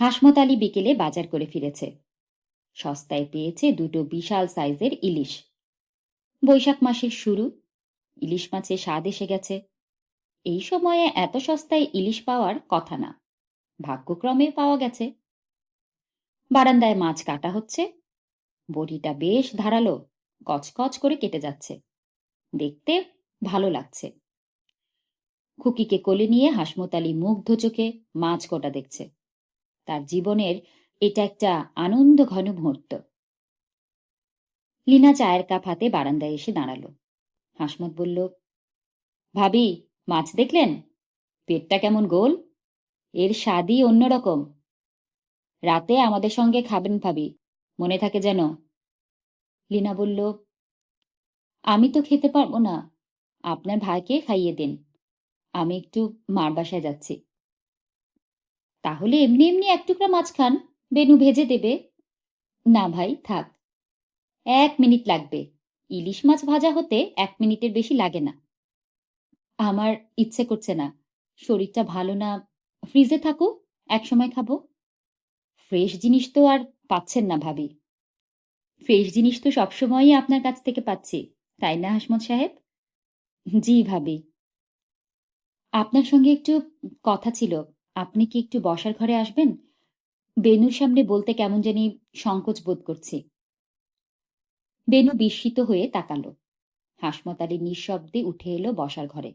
হাসমত আলী বিকেলে বাজার করে ফিরেছে। সস্তায় পেয়েছে দুটো বিশাল সাইজের ইলিশ। বৈশাখ মাসের শুরু। ইলিশ মাছে স্বাদ এসে গেছে। এই সময়ে এত সস্তায় ইলিশ পাওয়ার কথা না। ভাগ্যক্রমে পাওয়া গেছে। বারান্দায় মাছ কাটা হচ্ছে। বড়িটা বেশ ধারালো কচকচ করে কেটে যাচ্ছে। দেখতে ভালো লাগছে। খুকিকে কোলে নিয়ে হাসমত আলী মুগ্ধ চোখে মাছ কোটা দেখছে। তার জীবনের এটা একটা আনন্দ ঘন মুহূর্ত। লীনা চায়ের কাপ হাতে বারান্দায় এসে দাঁড়াল। হাসমত বলল, ভাবি, মাছ দেখলেন? পেটটা কেমন গোল? এর স্বাদই অন্যরকম। রাতে আমাদের সঙ্গে খাবেন ভাবি, মনে থাকে যেন। লিনা বলল, আমি তো খেতে পারব না। আপনার ভাইকে খাইয়ে দিন। আমি একটু মার বাসায় যাচ্ছি। তাহলে এমনি এমনি এক টুকরা মাছ খান। বেনু ভেজে দেবে। না ভাই, থাক। এক মিনিট লাগবে। ইলিশ মাছ ভাজা হতে এক মিনিটের বেশি লাগে না। আমার ইচ্ছে করছে না। শরীরটা ভালো না। ফ্রিজে থাকুক এক সময় খাব। ফ্রেশ জিনিস তো আর পাচ্ছেন না ভাবি। ফ্রেশ জিনিস তো সবসময়ই আপনার কাছ থেকে পাচ্ছি, তাই না, হাসমত সাহেব? জি ভাবি। আপনার সঙ্গে একটু কথা ছিল। আপনি কি একটু বসার ঘরে আসবেন? বেনুর সামনে বলতে কেমন জানি সংকোচ বোধ করছি। বেনু বিস্মিত হয়ে তাকালো। হাসমতালি নিঃশব্দে উঠে এলো বসার ঘরে।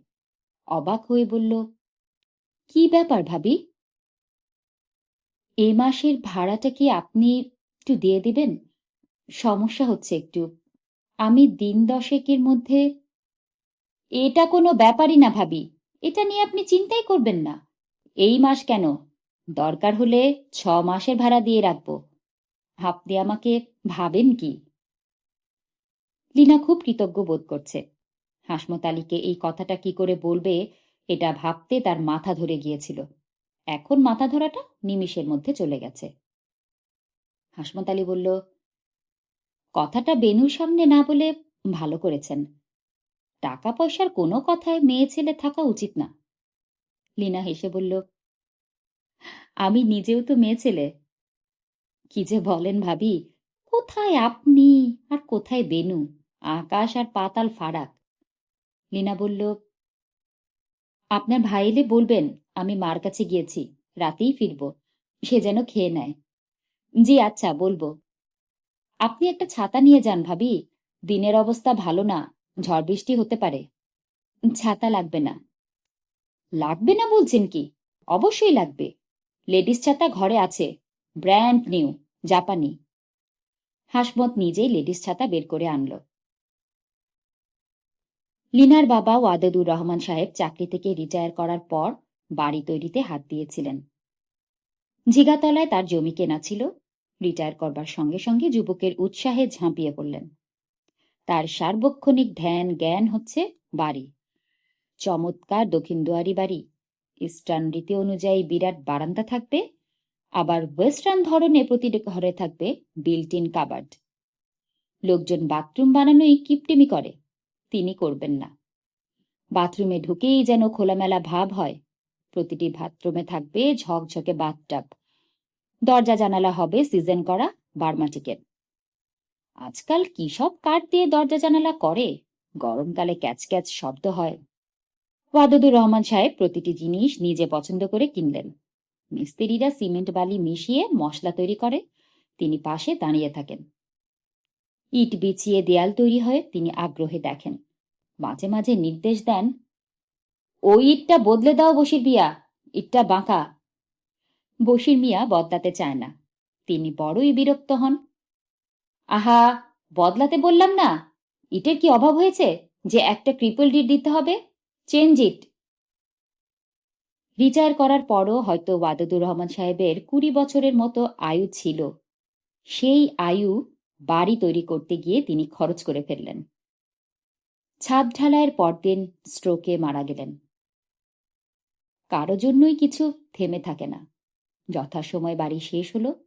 অবাক হয়ে বলল, কি ব্যাপার ভাবি? এ মাসের ভাড়াটা কি আপনি একটু দিয়ে দেবেন? সমস্যা হচ্ছে একটু। আমি দিন দশেকের মধ্যে, এটা কোনো ব্যাপারই না ভাবি। এটা নিয়ে আপনি চিন্তাই করবেন না। এই মাস কেন? দরকার হলে ছ মাসের ভাড়া দিয়ে রাখব। আপনি আমাকে ভাবেন কি? লিনা খুব কৃতজ্ঞ বোধ করছে। হাসমত আলীকে এই কথাটা কি করে বলবে, এটা ভাবতে তার মাথা ধরে গিয়েছিল। এখন মাথা ধরাটা নিমিষের মধ্যে চলে গেছে। হাসমত আলী বলল, কথাটা বেনুর সামনে না বলে ভালো করেছেন। টাকা পয়সার কোনো কথায় মেয়ে ছেলে থাকা উচিত না। লিনা হেসে বলল, আমি নিজেও তো মেয়ে ছেলে। কি যে বলেন ভাবি, কোথায় আপনি আর কোথায় বেনু? আকাশ আর পাতাল ফারাক। লিনা বলল, আপনার ভাই এলে বলবেন, আমি মার কাছে গিয়েছি, রাতেই ফিরব, সে যেন খেয়ে নেয়। জি আচ্ছা বলব। আপনি একটা ছাতা নিয়ে যান ভাবি, দিনের অবস্থা ভালো না, ঝড় বৃষ্টি হতে পারে। ছাতা লাগবে না। লাগবে না বলছেন কি? অবশ্যই লাগবে। লেডিস ছাতা ঘরে আছে। ব্র্যান্ড নিউ, জাপানি। হাসমত নিজেই লেডিস ছাতা বের করে আনলো। লিনার বাবা ওয়াদুর রহমান সাহেব চাকরি থেকে রিটায়ার করার পর বাড়ি তৈরিতে হাত দিয়েছিলেন। ঝিগাতলায় তার জমি কেনা ছিল। রিটায়ার করবার সঙ্গে সঙ্গে যুবকের উৎসাহে ঝাঁপিয়ে পড়লেন। তার সার্বক্ষণিক ধ্যান জ্ঞান হচ্ছে বাড়ি। চমৎকার দক্ষিণ দুয়ারি বাড়ি। ইস্টার্ন রীতি অনুযায়ী বিরাট বারান্দা থাকবে, আবার ওয়েস্টার্ন ধরনে প্রতিটি ঘরে থাকবে বিল্ট ইন কাবার্ড। লোকজন বাথরুম বানানোই কিপটিমি করে, তিনি করবেন না। বাথরুমে ঢুকেই যেন খোলামেলা ভাব হয়, প্রতিটি বাথরুমে থাকবে ঝকঝকে বাথটাব। দরজা জানালা হবে সিজন করা বার্মাটিকের আজকাল কি সব কাঠ দিয়ে দরজা জানালা করে? গরমকালে ক্যাচ ক্যাচ শব্দ হয়। ওয়াদুদুর রহমান সাহেব প্রতিটি জিনিস নিজে পছন্দ করে কিনলেন। মিস্ত্রিরা সিমেন্ট বালি মিশিয়ে মশলা তৈরি করে, তিনি পাশে দাঁড়িয়ে থাকেন। ইট বিছিয়ে দেয়াল তৈরি হয় তিনি আগ্রহে দেখেন। মাঝে মাঝে নির্দেশ দেন ওই ইটটা বদলে দাও বসির বিয়া ইটটা বাঁকা। বসির মিয়া বদলাতে চায় না। তিনি বড়ই বিরক্ত হন। আহা, বদলাতে বললাম না, ইটের কি অভাব হয়েছে যে একটা ক্রিপল ডিট দিতে হবে? চেঞ্জ ইট রিটায়ার করার পরও হয়তো ওয়াদুদুর রহমান সাহেবের কুড়ি বছরের মতো আয়ু ছিল। সেই আয়ু বাড়ি তৈরি করতে গিয়ে তিনি খরচ করে ফেললেন। ছাদ ঢালাইয়ের পরদিন স্ট্রোকে মারা গেলেন। কারও জন্যই কিছু থেমে থাকে না। যথাসময় বাড়ি শেষ হলো।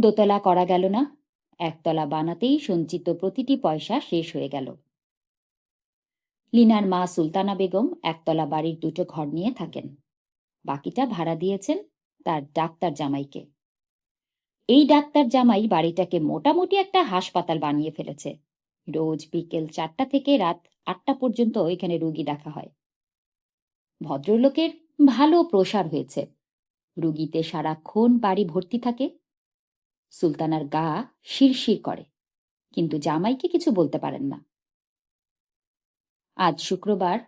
দোতলা করা গেল না। একতলা বানাতেই সঞ্চিত প্রতিটি পয়সা শেষ হয়ে গেল। লিনার মা সুলতানা বেগম একতলা বাড়ির দুটো ঘর নিয়ে থাকেন। বাকিটা ভাড়া দিয়েছেন তার ডাক্তার জামাইকে। এই ডাক্তার জামাই বাড়িটাকে মোটামুটি একটা হাসপাতাল বানিয়ে ফেলেছে। রোজ বিকেল চারটা থেকে রাত আটটা পর্যন্ত এখানে রুগী দেখা হয়। ভদ্রলোকের ভালো প্রসার হয়েছে। রুগীতে সারাক্ষণ বাড়ি ভর্তি থাকে। সুলতানার গা শিরশির করে। কিন্তু জামাইকে কিছু বলতে পারেন না। আজ শুক্রবার।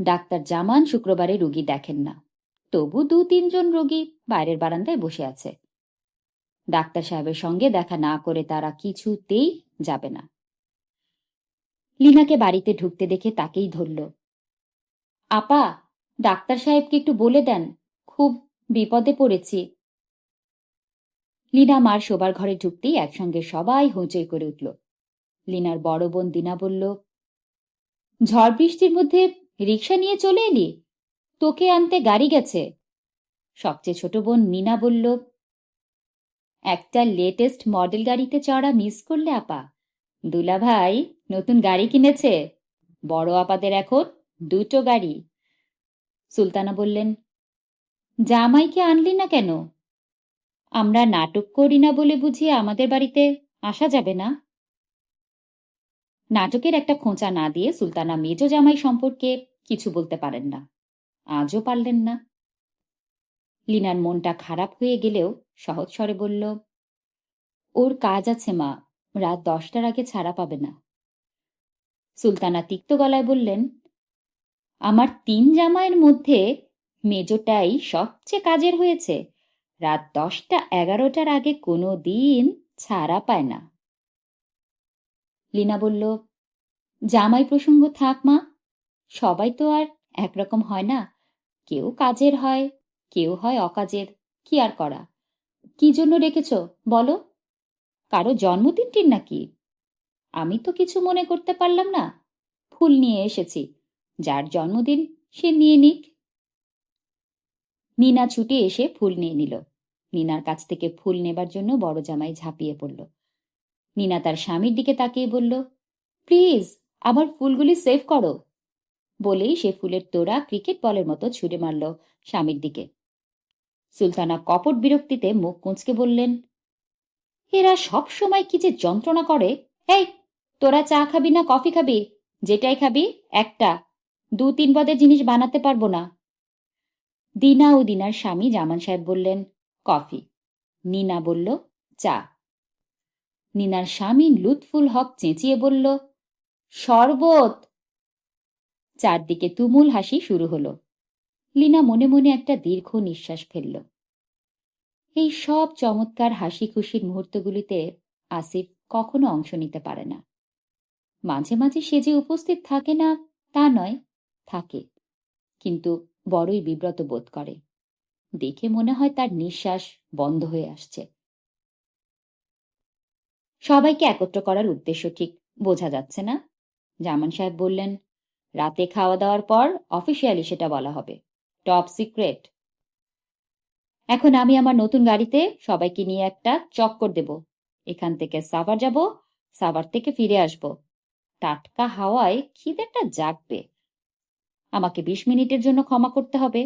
ডাক্তার জামান শুক্রবারে রুগী দেখেন না। তবু দু তিনজন রোগী বাইরের বারান্দায় বসে আছে। ডাক্তার সাহেবের সঙ্গে দেখা না করে তারা কিছুতেই যাবে না। লিনাকে বাড়িতে ঢুকতে দেখে তাকেই ধরল। আপা, ডাক্তার সাহেবকে একটু বলে দেন, খুব বিপদে পড়েছি। লিনা মার শোবার ঘরে ঢুকতেই একসঙ্গে সবাই হোঁচই করে উঠল। লিনার বড় বোন দিনা বলল ঝড় বৃষ্টির মধ্যে রিক্সা নিয়ে চলে এলি? তোকে আনতে গাড়ি গেছে। সবচেয়ে ছোট বোন মিনা বলল, একটা লেটেস্ট মডেল গাড়িতে চড়া মিস করলে আপা। দুলা ভাই নতুন গাড়ি কিনেছে। বড় আপাদের এখন দুটো গাড়ি। সুলতানা বললেন, জামাইকে আনলি না কেন? আমরা নাটক করি না বলে বুঝি আমাদের বাড়িতে আসা যাবে না? নাটকের একটা খোঁচা না দিয়ে সুলতানা মেজ জামাই সম্পর্কে কিছু বলতে পারেন না। আজও পারলেন না। লিনার মনটা খারাপ হয়ে গেলেও সহজ স্বরে বলল, ওর কাজ আছে মা, রাত দশটার আগে ছাড়া পাবে না। সুলতানা তিক্ত গলায় বললেন, আমার তিন জামাইয়ের মধ্যে মেজোটাই সবচেয়ে কাজের হয়েছে। রাত দশটা এগারোটার আগে কোনো দিন ছাড়া পায় না। লিনা বলল, জামাই প্রসঙ্গ থাক মা, সবাই তো আর একরকম হয় না। কেউ কাজের হয়, কেউ হয় অকাজের, কি আর করা? কি জন্য রেখেছ, বলো? কারও জন্মদিনটির নাকি? আমি তো কিছু মনে করতে পারলাম না। ফুল নিয়ে এসেছি, যার জন্মদিন সে নিয়ে নিক। নিনা ছুটে এসে ফুল নিয়ে নিল। নিনার কাছ থেকে ফুল নেবার জন্য বড় জামাই ঝাঁপিয়ে পড়ল। নিনা তার স্বামীর দিকে তাকিয়ে বলল, প্লিজ, আমার ফুলগুলি সেভ করো। বলেই সে ফুলের তোড়া ক্রিকেট বলের মতো ছুড়ে মারল স্বামীর দিকে। সুলতানা কপট বিরক্তিতে মুখ কুঁচকে বললেন, এরা সব সময় কি যে যন্ত্রণা করে? এই, তোরা চা খাবি না কফি খাবি? যেটাই খাবি, একটা। দু তিন পদের জিনিস বানাতে পারব না। দিনা ও দিনার স্বামী জামান সাহেব বললেন, কফি। নিনা বলল, চা। নিনার স্বামী লুৎফুল হক চেঁচিয়ে বলল, শরবত! চারদিকে তুমুল হাসি শুরু হলো। লিনা মনে মনে একটা দীর্ঘ নিঃশ্বাস ফেলল। এই সব চমৎকার হাসি খুশির মুহূর্তগুলিতে আসিফ কখনো অংশ নিতে পারে না। মাঝে মাঝে সে যে উপস্থিত থাকে না, তা নয়, থাকে। কিন্তু বড়ই বিব্রত বোধ করে। দেখে মনে হয় তার নিঃশ্বাস বন্ধ হয়ে আসছে। সবাইকে একত্র করার উদ্দেশ্য ঠিক বোঝা যাচ্ছে না। জামান সাহেব বললেন, রাতে খাওয়া দাওয়ার পর অফিসিয়ালি সেটা বলা হবে। টপ সিক্রেট এখন আমি আমার নতুন গাড়িতে সবাইকে নিয়ে একটা চক্কর দেব। এখান থেকে সাভার যাব, সাভার থেকে ফিরে আসব। টাটকা হাওয়ায় খিদেটা জাগবে। আমাকে বিশ মিনিটের জন্য ক্ষমা করতে হবে।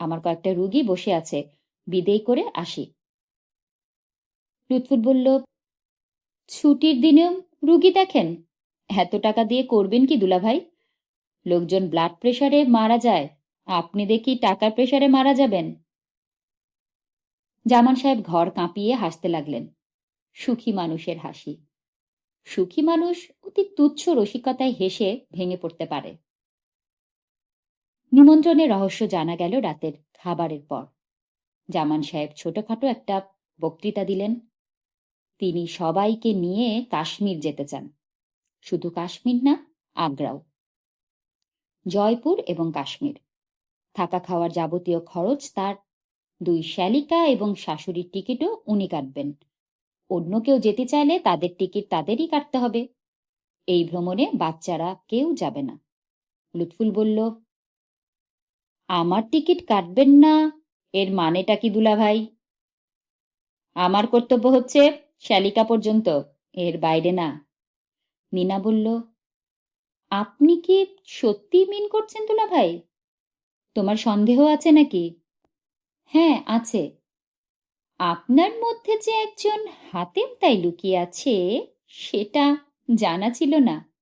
আমার কয়েকটা রুগী বসে আছে, বিদেয় করে আসি। লুৎফুট বলল ছুটির দিনেও রুগী দেখেন। এত টাকা দিয়ে করবেন কি দুলাভাই? লোকজন ব্লাড প্রেশারে মারা যায়। আপনি দেখি টাকার প্রেশারে মারা যাবেন। জামান সাহেব ঘর কাঁপিয়ে হাসতে লাগলেন। সুখী মানুষের হাসি। সুখী মানুষ অতি তুচ্ছ রসিকতায় হেসে ভেঙে পড়তে পারে। নিমন্ত্রণের রহস্য জানা গেল রাতের খাবারের পর। জামান সাহেব ছোটখাটো একটা বক্তৃতা দিলেন। তিনি সবাইকে নিয়ে কাশ্মীর যেতে চান। শুধু কাশ্মীর না, আগ্রাও। জয়পুর এবং কাশ্মীর। থাকা খাওয়ার যাবতীয় খরচ তার দুই শ্যালিকা এবং শাশুড়ির টিকিটও উনি কাটবেন। অন্য কেউ যেতে চাইলে তাদের টিকিট তাদেরই কাটতে হবে। এই ভ্রমণে বাচ্চারা কেউ যাবে না। লুৎফুল বলল, আমার টিকিট কাটবেন না, এর মানেটা কি দুলা ভাই আমার কর্তব্য হচ্ছে শ্যালিকা পর্যন্ত? এর বাইরে না। নিনা বলল, আপনি কি সত্যি মিন করছেন দুলা ভাই? তোমার সন্দেহ আছে নাকি? হ্যাঁ আছে। আপনার মধ্যে যে একজন হাতেম তাই লুকিয়ে আছে, সেটা জানা ছিল না।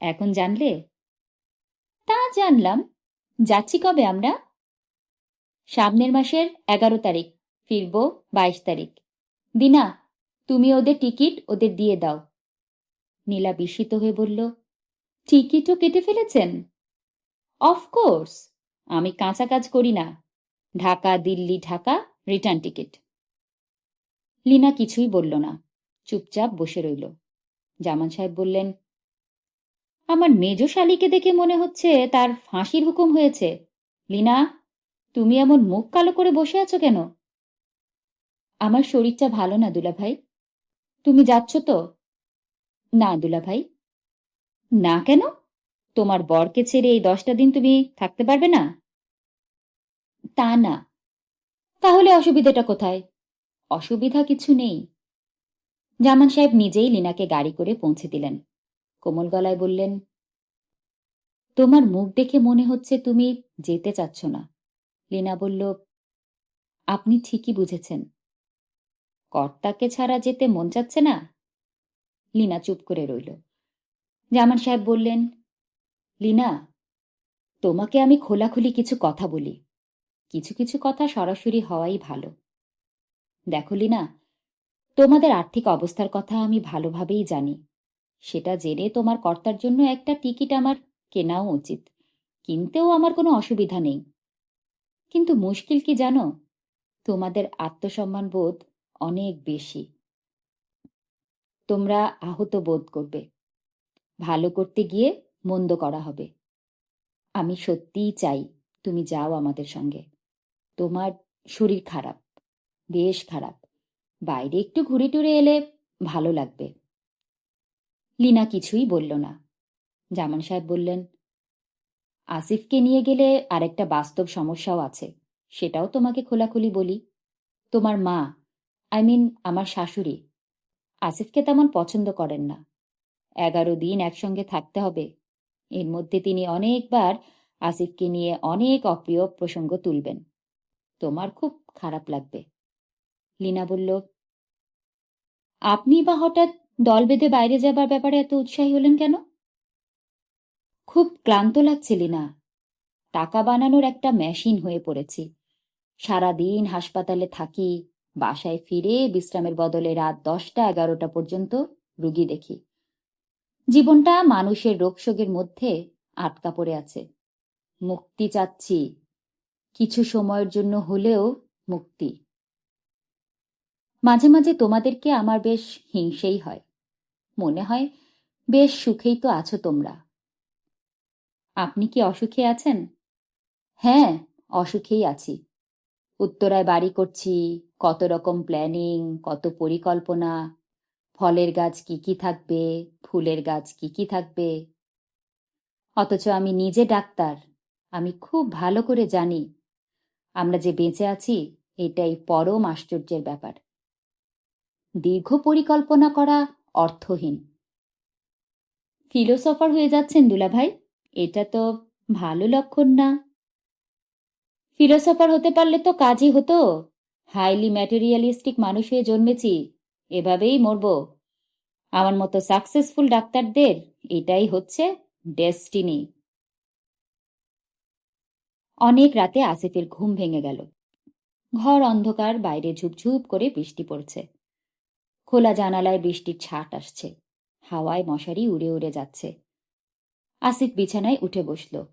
এখন জানলে? তা জানলাম। যাচ্ছি কবে আমরা? সামনের মাসের এগারো তারিখ, ফিরব বাইশ তারিখ। দিনা তুমি ওদের টিকিট ওদের দিয়ে দাও। নীলা বিস্মিত হয়ে বলল, টিকিটও কেটে ফেলেছেন? অফকোর্স আমি কাঁচা কাজ করি না। ঢাকা, দিল্লি, ঢাকা রিটার্ন টিকিট লিনা কিছুই বলল না, চুপচাপ বসে রইল। জামান সাহেব বললেন, আমার মেজ শালিকে দেখে মনে হচ্ছে তার ফাঁসির হুকুম হয়েছে। লিনা, তুমি এমন মুখ কালো করে বসে আছো কেন? আমার শরীরটা ভালো না দুলা ভাই তুমি যাচ্ছ তো? না দুলা ভাই। না কেন? তোমার বরকে ছেড়ে এই দশটা দিন তুমি থাকতে পারবে না? তা না। তাহলে অসুবিধাটা কোথায়? অসুবিধা কিছু নেই। জামান সাহেব নিজেই লিনাকে গাড়ি করে পৌঁছে দিলেন। কোমল গলায় বললেন, তোমার মুখ দেখে মনে হচ্ছে তুমি যেতে চাচ্ছ না। লিনা বলল, আপনি ঠিকই বুঝেছেন। কর্তাকে ছাড়া যেতে মন চাচ্ছে না? লিনা চুপ করে রইল। জামান সাহেব বললেন, লিনা, তোমাকে আমি খোলাখুলি কিছু কথা বলি। কিছু কিছু কথা সরাসরি হওয়াই ভালো। দেখো লিনা, তোমাদের আর্থিক অবস্থার কথা আমি ভালোভাবেই জানি। সেটা জেনে তোমার কর্তার জন্য একটা টিকিট আমার কেনাও উচিত। কিনতেও আমার কোনো অসুবিধা নেই। কিন্তু মুশকিল কি জানো? তোমাদের আত্মসম্মান বোধ অনেক বেশি। তোমরা আহত বোধ করবে। ভালো করতে গিয়ে মন্দ করা হবে। আমি সত্যিই চাই তুমি যাও আমাদের সঙ্গে। তোমার শরীর খারাপ বেশ খারাপ, বাইরে একটু ঘুরে টুরে এলে ভালো লাগবে। লিনা কিছুই বলল না। জামান সাহেব বললেন, আসিফকে নিয়ে গেলে আরেকটা বাস্তব সমস্যাও আছে, সেটাও তোমাকে খোলাখুলি বলি। তোমার মা আই মিন আমার শাশুড়ি। আসিফকে তেমন পছন্দ করেন না। এগারো দিন একসঙ্গে থাকতে হবে। এর মধ্যে তিনি অনেকবার আসিফকে নিয়ে অনেক অপ্রিয় প্রসঙ্গ তুলবেন। তোমার খুব খারাপ লাগবে। লিনা বলল, আপনি বা হঠাৎ দল বেঁধে বাইরে যাবার ব্যাপারে এত উৎসাহী হলেন কেন? খুব ক্লান্ত লাগছে, লিনা। টাকা বানানোর একটা মেশিন হয়ে পড়েছি। সারাদিন হাসপাতালে থাকি বাসায় ফিরে বিশ্রামের বদলে রাত দশটা এগারোটা পর্যন্ত রুগী দেখি। জীবনটা মানুষের রোগশোগের মধ্যে আটকা পড়ে আছে। মুক্তি চাচ্ছি। কিছু সময়ের জন্য হলেও মুক্তি। মাঝে মাঝে তোমাদেরকে আমার বেশ হিংসেই হয়। মনে হয় বেশ সুখেই তো আছো তোমরা। আপনি কি অসুখে আছেন? হ্যাঁ অসুখেই আছি। উত্তরায় বাড়ি করছি কত রকম প্ল্যানিং কত পরিকল্পনা, ফলের গাছ কি কি থাকবে, ফুলের গাছ কি কি থাকবে। অথচ আমি নিজে ডাক্তার, আমি খুব ভালো করে জানি, আমরা যে বেঁচে আছি, এটাই পরম আশ্চর্যের ব্যাপার। দীর্ঘ পরিকল্পনা করা অর্থহীন। ফিলোসফার হয়ে যাচ্ছেন দুলাভাই এটা তো ভালো লক্ষণ না। ফিলোসফার হতে পারলে তো কাজই হতো। হাইলি ম্যাটেরিয়ালিস্টিক মানুষ হয়ে জন্মেছি, এভাবেই মরব। আমার মতো সাকসেসফুল ডাক্তারদের এটাই হচ্ছে ডেস্টিনি। অনেক রাতে আসিফের ঘুম ভেঙে গেল। ঘর অন্ধকার, বাইরে ঝুপঝুপ করে বৃষ্টি পড়ছে। খোলা জানালায় বৃষ্টির ছাট আসছে। হাওয়ায় মশারি উড়ে উড়ে যাচ্ছে। আসিফ বিছানায় উঠে বসল।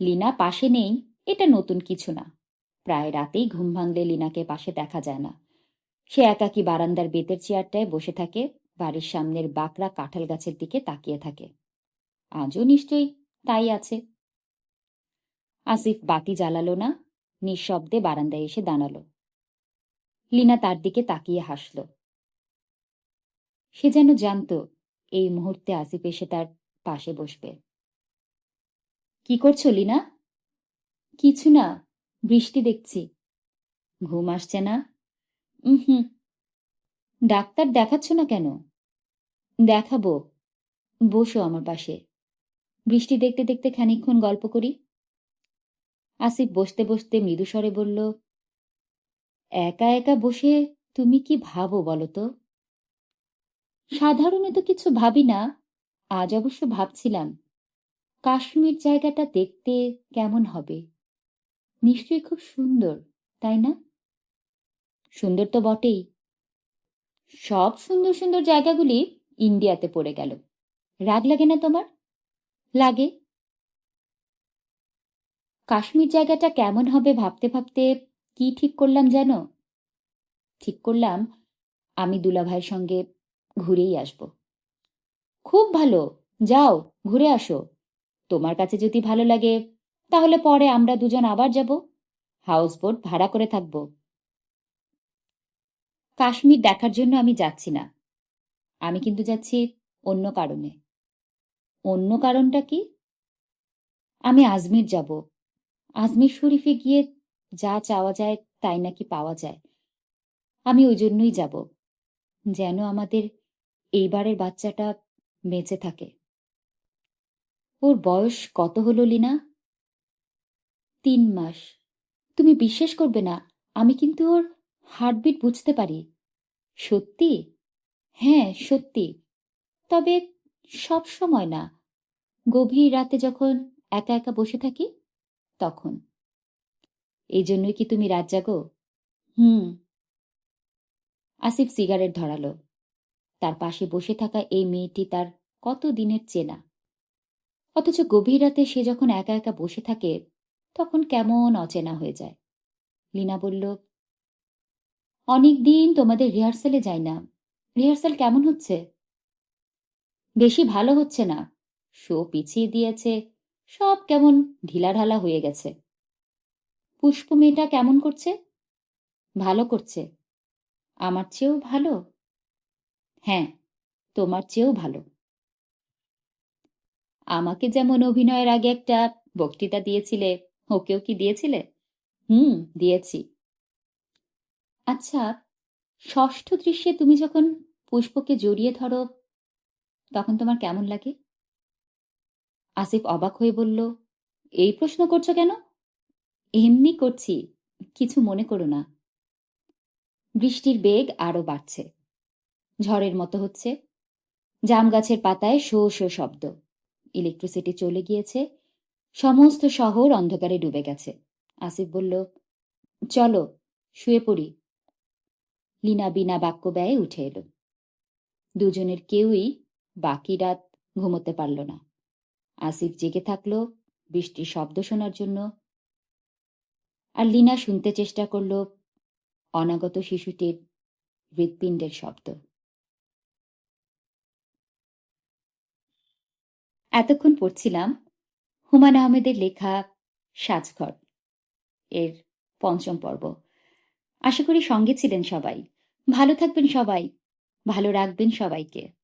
লিনা পাশে নেই, এটা নতুন কিছু না। প্রায় রাতেই ঘুম ভাঙলে লিনাকে পাশে দেখা যায় না। সে একাকি বারান্দার বেতের চেয়ারটায় বসে থাকে, বাড়ির সামনের বাকরা কাঁঠাল গাছের দিকে তাকিয়ে থাকে। আজও নিশ্চয়ই তাই আছে। আসিফ বাতি জ্বালালো না, নিঃশব্দে বারান্দায় এসে দাঁড়াল। লিনা তার দিকে তাকিয়ে হাসল। সে যেন জানত, এই মুহূর্তে আসিফ এসে তার পাশে বসবে। কি করছ, লিনা? কিছু না বৃষ্টি দেখছি। ঘুম আসছে না? হুম ডাক্তার দেখাচ্ছ না কেন? দেখাবো। বসো আমার পাশে। বৃষ্টি দেখতে দেখতে খানিক্ষণ গল্প করি। আসিফ বসতে বসতে মৃদুস্বরে বলল, একা একা বসে তুমি কি ভাবো বলো তো? সাধারণত কিছু ভাবি না, আজ অবশ্য ভাবছিলাম। কাশ্মীর জায়গাটা দেখতে কেমন হবে? নিশ্চয়ই খুব সুন্দর, তাই না? সুন্দর তো বটেই। সব সুন্দর সুন্দর জায়গাগুলি ইন্ডিয়াতে পড়ে গেল। রাগ লাগে না তোমার? লাগে। কাশ্মীর জায়গাটা কেমন হবে ভাবতে ভাবতে কি ঠিক করলাম যেন? ঠিক করলাম আমি দুলাভাইয়ের সঙ্গে ঘুরেই আসব। খুব ভালো, যাও, ঘুরে আসো। তোমার কাছে যদি ভালো লাগে তাহলে পরে আমরা দুজন আবার যাব। হাউস বোট ভাড়া করে থাকব। কাশ্মীর দেখার জন্য আমি যাচ্ছি না। আমি কিন্তু যাচ্ছি অন্য কারণে। অন্য কারণটা কি? আমি আজমির যাব। আজমির শরীফে গিয়ে যা চাওয়া যায় তাই নাকি পাওয়া যায়। আমি ওই জন্যই যাব, যেন আমাদের এইবারের বাচ্চাটা বেঁচে থাকে। ওর বয়স কত হলো, লিনা? তিন মাস। তুমি বিশ্বাস করবে না, আমি কিন্তু ওর হার্টবিট বুঝতে পারি। সত্যি? হ্যাঁ সত্যি। তবে সব সময় না। গভীর রাতে যখন একা একা বসে থাকি, তখন। এই জন্যই কি তুমি রাত জাগো? হুম। আসিফ সিগারেট ধরালো। তার পাশে বসে থাকা এই মেয়েটি তার কত দিনের চেনা? অথচ গভীর রাতে সে যখন একা একা বসে থাকে তখন কেমন অচেনা হয়ে যায়। লিনা বলল অনেক দিন তোমাদের রিহার্সালে যাই না। রিহার্সাল কেমন হচ্ছে? বেশি ভালো হচ্ছে না। শো পিছিয়ে দিয়েছে। সব কেমন ঢিলাঢালা হয়ে গেছে। পুষ্প মেয়েটা কেমন করছে? ভালো করছে। আমার চেয়েও ভালো? হ্যাঁ তোমার চেয়েও ভালো। আমাকে যেমন অভিনয়ের আগে একটা বক্তৃতা দিয়েছিলে ওকেও কি দিয়েছিলে? হুম, দিয়েছি। আচ্ছা ষষ্ঠ দৃশ্যে তুমি যখন পুষ্পকে জড়িয়ে ধরো, তখন তোমার কেমন লাগে? আসিফ অবাক হয়ে বলল, এই প্রশ্ন করছ কেন? এমনি করছি, কিছু মনে করো না। বৃষ্টির বেগ আরও বাড়ছে। ঝড়ের মতো হচ্ছে। জাম গাছের পাতায় শো শো শব্দ। ইলেকট্রিসিটি চলে গিয়েছে। সমস্ত শহর অন্ধকারে ডুবে গেছে। আসিফ বলল, চলো, শুয়ে পড়ি। লিনা বিনা বাক্য ব্যয়ে উঠে এলো। দুজনের কেউই বাকি রাত ঘুমোতে পারল না। আসিফ জেগে থাকল বৃষ্টির শব্দ শোনার জন্য। আর লিনা শুনতে চেষ্টা করল অনাগত শিশুটির হৃৎপিণ্ডের শব্দ। এতক্ষণ পড়ছিলাম হুমায়ুন আহমেদের লেখা সাজঘর এর পঞ্চম পর্ব। আশা করি সঙ্গে ছিলেন সবাই। ভালো থাকবেন সবাই। ভালো রাখবেন সবাইকে।